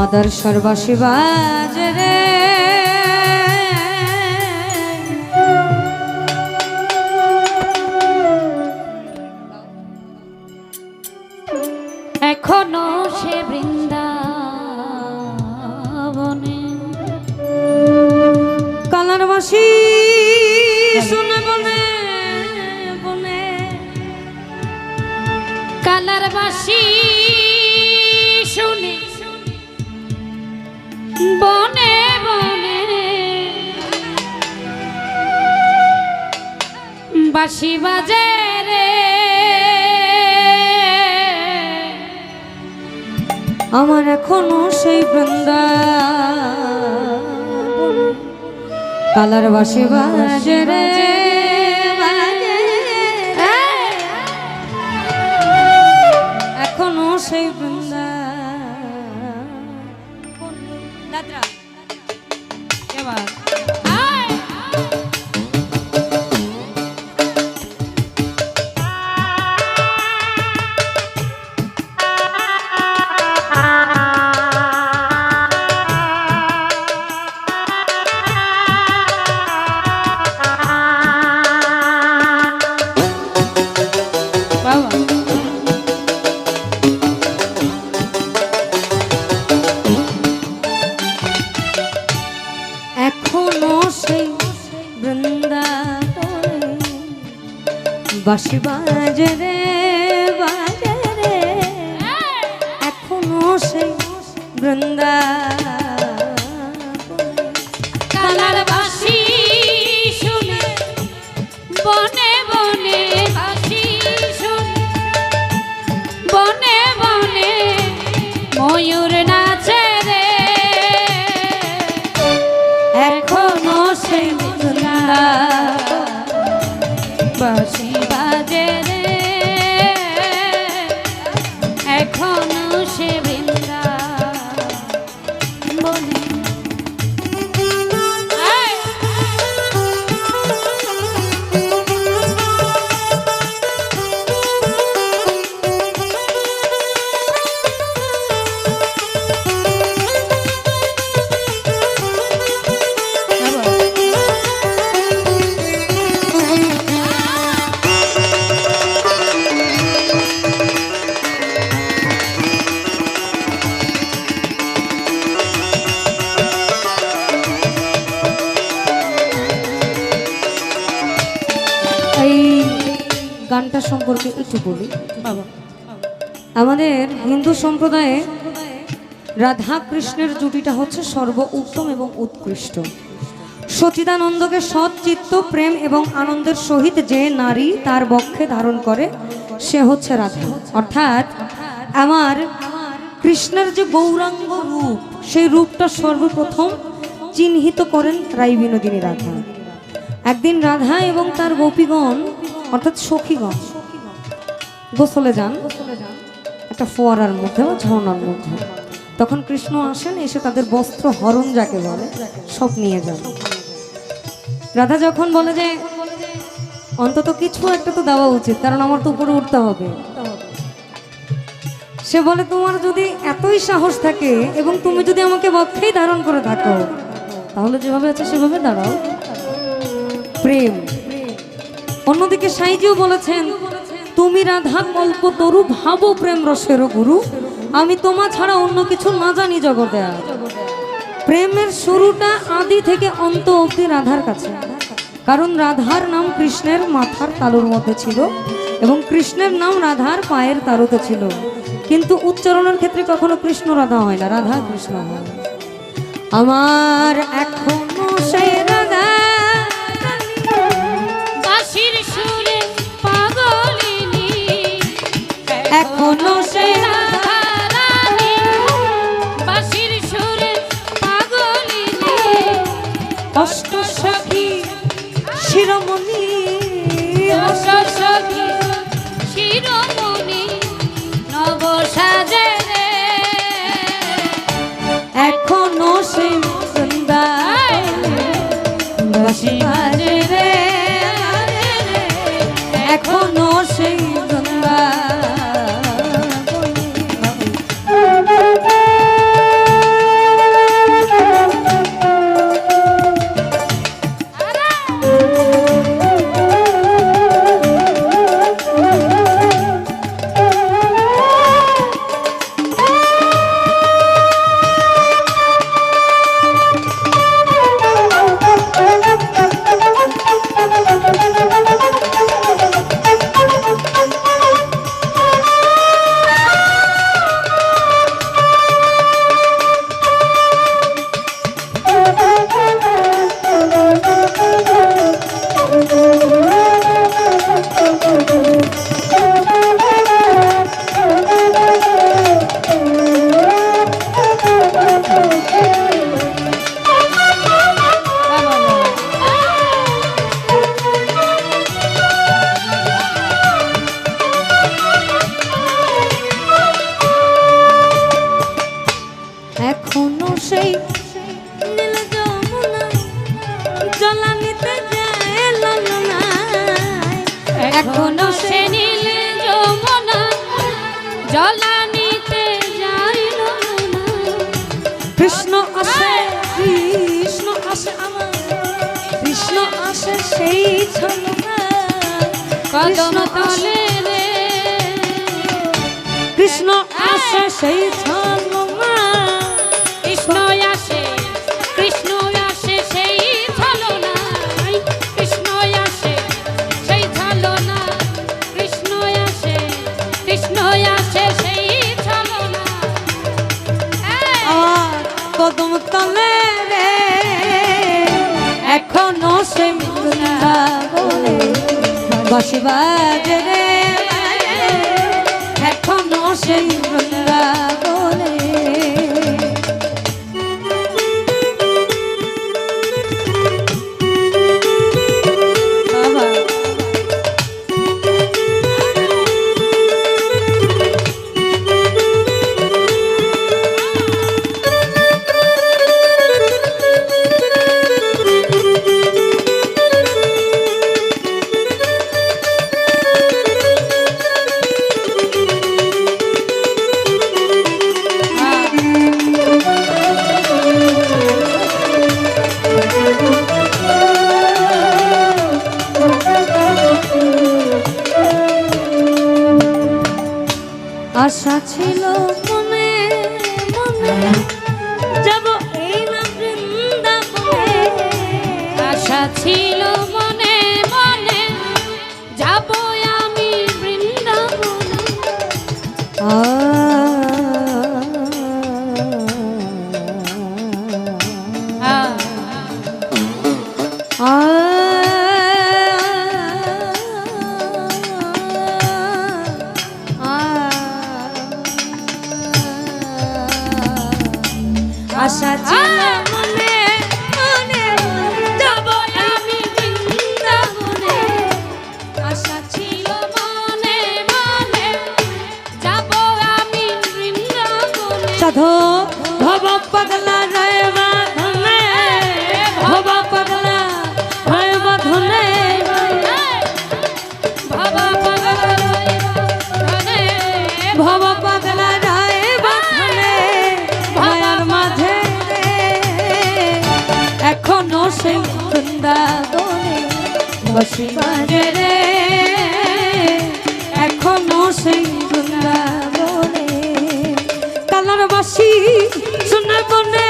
Mother সর্বাশিবাজ রে। এখনও সে বৃন্দাবনে। কালার বাসি বাসি বাজে রে। আমার এখনও সেই বৃন্দা কালার রে বাজে রে। এখনও সেই বৃন্দা বাবা। এখনও সেই বৃন্দাবনে বাসি বাজে রে বাজে রে। এখনও সেই বৃন্দা এই গানটা সম্পর্কে একটু বলি। আমাদের হিন্দু সম্প্রদায়ে রাধা কৃষ্ণের জুটিটা হচ্ছে সর্ব উত্তম এবং উৎকৃষ্ট। সচিদানন্দকে সৎ চিত্ত, প্রেম এবং আনন্দের সহিত যে নারী তার বক্ষে ধারণ করে, সে হচ্ছে রাধা। অর্থাৎ আমার কৃষ্ণের যে গৌরাঙ্গ রূপ, সেই রূপটা সর্বপ্রথম চিহ্নিত করেন রাই বিনোদিনী রাধা। একদিন রাধা এবং তার গোপীগণ, অর্থাৎ সখীগণ, গোসলে যান। একটা ফোয়ারার মধ্যে বা ঝর্ণার মধ্যে। তখন কৃষ্ণ আসেন, এসে তাদের বস্ত্র হরণ যাকে বলে, সব নিয়ে যান। রাধা যখন বলে যে, অন্তত কিছু একটা তো দেওয়া উচিত, কারণ আমার তো উপরে উঠতে হবে। সে বলে, তোমার যদি এতই সাহস থাকে এবং তুমি যদি আমাকে বক্ষেই ধারণ করে থাকো, তাহলে যেভাবে আছে সেভাবে দাঁড়াও। প্রেম। অন্যদিকে সাইজিও বলেছেন, তুমি রাধা কল্প তরু ভাবো প্রেম রসের গুরু। আমি তোমা ছাড়া অন্য কিছু না জানি জগতে আর। প্রেমের শুরুটা আদি থেকে অন্ত অবধি রাধার কাছে। কারণ রাধার নাম কৃষ্ণের মাথার তালুর মধ্যে ছিল এবং কৃষ্ণের নাম রাধার পায়ের তালুতে ছিল। কিন্তু উচ্চারণের ক্ষেত্রে কখনো কৃষ্ণ রাধা হয় না, রাধা কৃষ্ণ হয়। আমার এখনও সেই রাধা এখনও সে নীলে যমুনা জলানিতে যাইল না কৃষ্ণ আসে কৃষ্ণ আসে আমার কৃষ্ণ আসে সেই ছলনা। কদম তলে রে। কৃষ্ণ আসে সেই ছলনা। বৃন্দাবনে বাসি বাজে রে এখনও সে আশা ছিল আশা ছিল মনে মনে যাব আমি বৃন্দাবনে। আশা ছিল মনে মনে যাব আমি বৃন্দাবনে। সাধু ভব পাগলা বসিবার রে এখনও সেই বৃন্দাবনে। কালার বাসি সোনার বনে